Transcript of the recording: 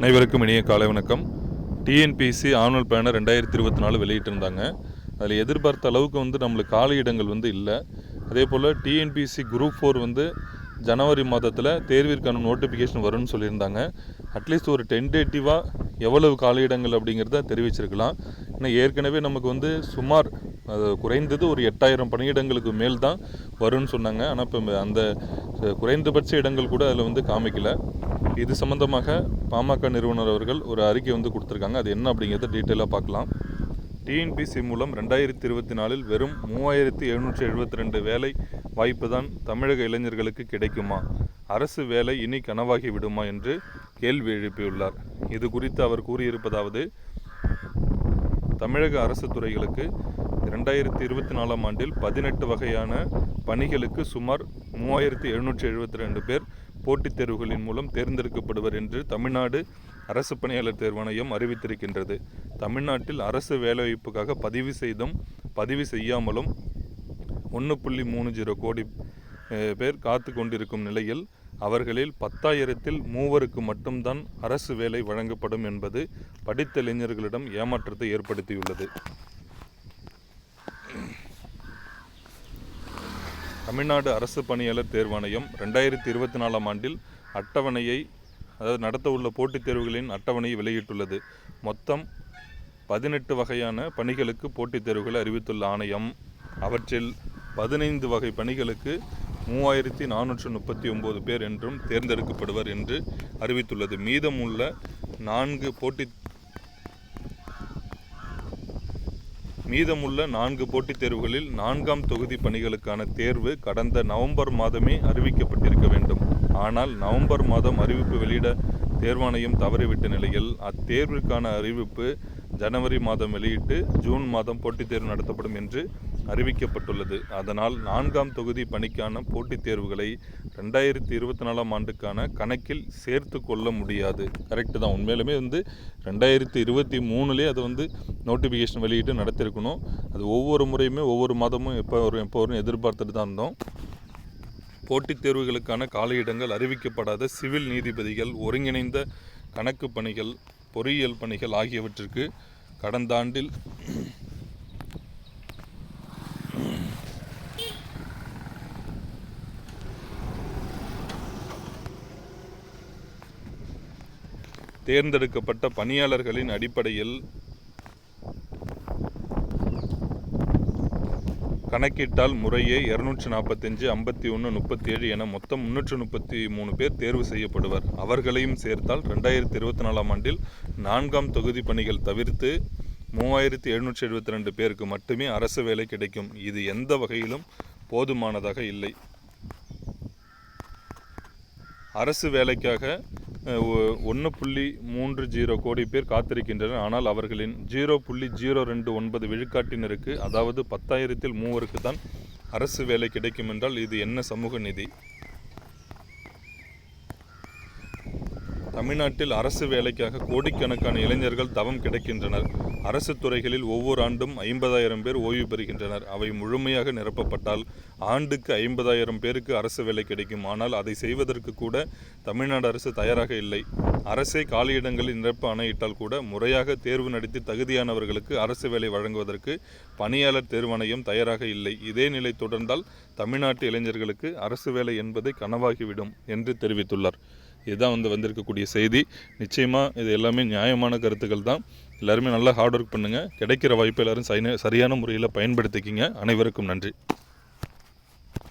அனைவருக்கும் இனிய காலை வணக்கம். டிஎன்பிசி ஆனுவல் பிளானர் ரெண்டாயிரத்தி இருபத்தி நாலு வெளியிட்டிருந்தாங்க. அதில் எதிர்பார்த்த அளவுக்கு வந்து நம்மளுக்கு காலி இடங்கள் வந்து இல்லை. அதே போல் டிஎன்பிசி குரூப் ஃபோர் வந்து ஜனவரி மாதத்தில் தேர்விற்கான நோட்டிஃபிகேஷன் வரும்னு சொல்லியிருந்தாங்க. அட்லீஸ்ட் ஒரு டென்டேட்டிவாக எவ்வளவு காலி இடங்கள் அப்படிங்கிறத தெரிவிச்சிருக்கலாம். ஏன்னா ஏற்கனவே நமக்கு வந்து சுமார் அது குறைந்தது ஒரு எட்டாயிரம் பணியிடங்களுக்கு மேல் தான் வரும்னு சொன்னாங்க. ஆனால் இப்போ அந்த குறைந்தபட்ச இடங்கள் கூட அதில் வந்து காமிக்கல. இது சம்பந்தமாக பாமக நிறுவனர் அவர்கள் ஒரு அறிக்கை வந்து கொடுத்துருக்காங்க. அது என்ன அப்படிங்கிறத டீட்டெயிலாக பார்க்கலாம். டிஎன்பிசி மூலம் ரெண்டாயிரத்தி இருபத்தி நாலில் வெறும் மூவாயிரத்தி எழுநூற்றி எழுபத்தி ரெண்டு வேலை வாய்ப்பு தான் தமிழக இளைஞர்களுக்கு கிடைக்குமா? அரசு வேலை இனி கனவாகி விடுமா என்று கேள்வி எழுப்பியுள்ளார். இது குறித்து அவர் கூறியிருப்பதாவது தமிழக அரசு துறைகளுக்கு ரெண்டாயிரத்தி இருபத்தி நாலாம் ஆண்டில் பதினெட்டு வகையான பணிகளுக்கு சுமார் மூவாயிரத்தி எழுநூற்றி எழுபத்தி ரெண்டு பேர் போட்டித் தேர்வுகளின் மூலம் தேர்ந்தெடுக்கப்படுவர் என்று தமிழ்நாடு அரசு பணியாளர் தேர்வாணையம் அறிவித்திருக்கின்றது. தமிழ்நாட்டில் அரசு வேலைவாய்ப்புக்காக பதிவு செய்தும் பதிவு செய்யாமலும் ஒன்று புள்ளி மூணு ஜீரோ கோடி பேர் காத்து கொண்டிருக்கும் நிலையில் அவர்களில் பத்தாயிரத்தில் மூவருக்கு மட்டும்தான் அரசு வேலை வழங்கப்படும் என்பது படித்த இளைஞர்களிடம் ஏமாற்றத்தை ஏற்படுத்தியுள்ளது. தமிழ்நாடு அரசு பணியாளர் தேர்வாணையம் ரெண்டாயிரத்தி இருபத்தி நாலாம் ஆண்டில் அட்டவணையை அதாவது நடத்த உள்ள போட்டித் தேர்வுகளின் அட்டவணையை வெளியிட்டுள்ளது. மொத்தம் பதினெட்டு வகையான பணிகளுக்கு போட்டித் தேர்வுகளை அறிவித்துள்ள ஆணையம். அவற்றில் பதினைந்து வகை பணிகளுக்கு மூவாயிரத்தி நானூற்று முப்பத்தி ஒம்பது பேர் என்றும் தேர்ந்தெடுக்கப்படுவர் என்று அறிவித்துள்ளது. மீதமுள்ள நான்கு போட்டித் மீதமுள்ள நான்கு போட்டித் தேர்வுகளில் நான்காம் தொகுதி பணிகளுக்கான தேர்வு கடந்த நவம்பர் மாதமே அறிவிக்கப்பட்டிருக்க வேண்டும். ஆனால் நவம்பர் மாதம் அறிவிப்பு வெளியிட தேர்வாணையம் தவறிவிட்ட நிலையில் அத்தேர்விற்கான அறிவிப்பு ஜனவரி மாதம் வெளியிட்டு ஜூன் மாதம் போட்டித் தேர்வு நடத்தப்படும் என்று அறிவிக்கப்பட்டுள்ளது. அதனால் நான்காம் தொகுதி பணிக்கான போட்டித் தேர்வுகளை ரெண்டாயிரத்தி இருபத்தி நாலாம் ஆண்டுக்கான கணக்கில் சேர்த்து கொள்ள முடியாது. கரெக்டு தான். உண்மையிலுமே வந்து ரெண்டாயிரத்தி இருபத்தி மூணுலேயே அது வந்து நோட்டிஃபிகேஷன் வெளியிட்டு நடத்திருக்கணும். அது ஒவ்வொரு முறையுமே ஒவ்வொரு மாதமும் எப்போ வரும் எப்போ வரும் எதிர்பார்த்துட்டு தான் இருந்தோம். போட்டித் தேர்வுகளுக்கான காலியிடங்கள் அறிவிக்கப்படாத சிவில் நீதிபதிகள் ஒருங்கிணைந்த கணக்கு பணிகள் பொறியியல் பணிகள் ஆகியவற்றிற்கு கடந்த ஆண்டில் தேர்ந்தெடுக்கப்பட்ட பணியாளர்களின் அடிப்படையில் கணக்கிட்டால் முறையே இரநூற்றி நாற்பத்தஞ்சு ஐம்பத்தி ஒன்று முப்பத்தி ஏழு என மொத்தம் முன்னூற்று முப்பத்தி மூணு பேர் தேர்வு செய்யப்படுவர். அவர்களையும் சேர்த்தால் ரெண்டாயிரத்தி இருபத்தி நாலாம் ஆண்டில் நான்காம் தொகுதி பணிகள் தவிர்த்து மூவாயிரத்தி எழுநூற்றி எழுபத்தி ரெண்டு பேருக்கு மட்டுமே அரசு வேலை கிடைக்கும். இது எந்த வகையிலும் போதுமானதாக இல்லை. அரசு வேலைக்காக ஒன்று புள்ளி மூன்று ஜீரோ கோடி பேர் காத்திருக்கின்றனர். ஆனால் அவர்களின் ஜீரோ புள்ளி ஜீரோ ரெண்டு ஒன்பது விழுக்காட்டினருக்கு அதாவது பத்தாயிரத்தில் மூவருக்கு தான் அரசு வேலை கிடைக்கும் என்றால் இது என்ன சமூக நிதி? தமிழ்நாட்டில் அரசு வேலைக்காக கோடிக்கணக்கான இளைஞர்கள் தவம் கிடக்கின்றனர். அரசு துறைகளில் ஒவ்வொரு ஆண்டும் ஐம்பதாயிரம் பேர் ஓய்வு பெறுகின்றனர். அவை முழுமையாக நிரப்பப்பட்டால் ஆண்டுக்கு ஐம்பதாயிரம் பேருக்கு அரசு வேலை கிடைக்கும். ஆனால் அதை செய்வதற்கு கூட தமிழ்நாடு அரசு தயாராக இல்லை. அரசே காலியிடங்களில் நிரப்ப ஆணையிட்டால் கூட முறையாக தேர்வு நடத்தி தகுதியானவர்களுக்கு அரசு வேலை வழங்குவதற்கு பணியாளர் தேர்வாணையம் தயாராக இல்லை. இதே நிலை தொடர்ந்தால் தமிழ்நாட்டு இளைஞர்களுக்கு அரசு வேலை என்பதை கனவாகிவிடும் என்று தெரிவித்துள்ளார். இதுதான் வந்து வந்திருக்கக்கூடிய செய்தி. நிச்சயமாக இது எல்லாமே நியாயமான கருத்துக்கள் தான். எல்லாருமே நல்லா ஹார்ட் ஒர்க் பண்ணுங்கள் கிடைக்கிற வாய்ப்பு எல்லாரும் சரியான முறையில் பயன்படுத்திக்கிங்க. அனைவருக்கும் நன்றி.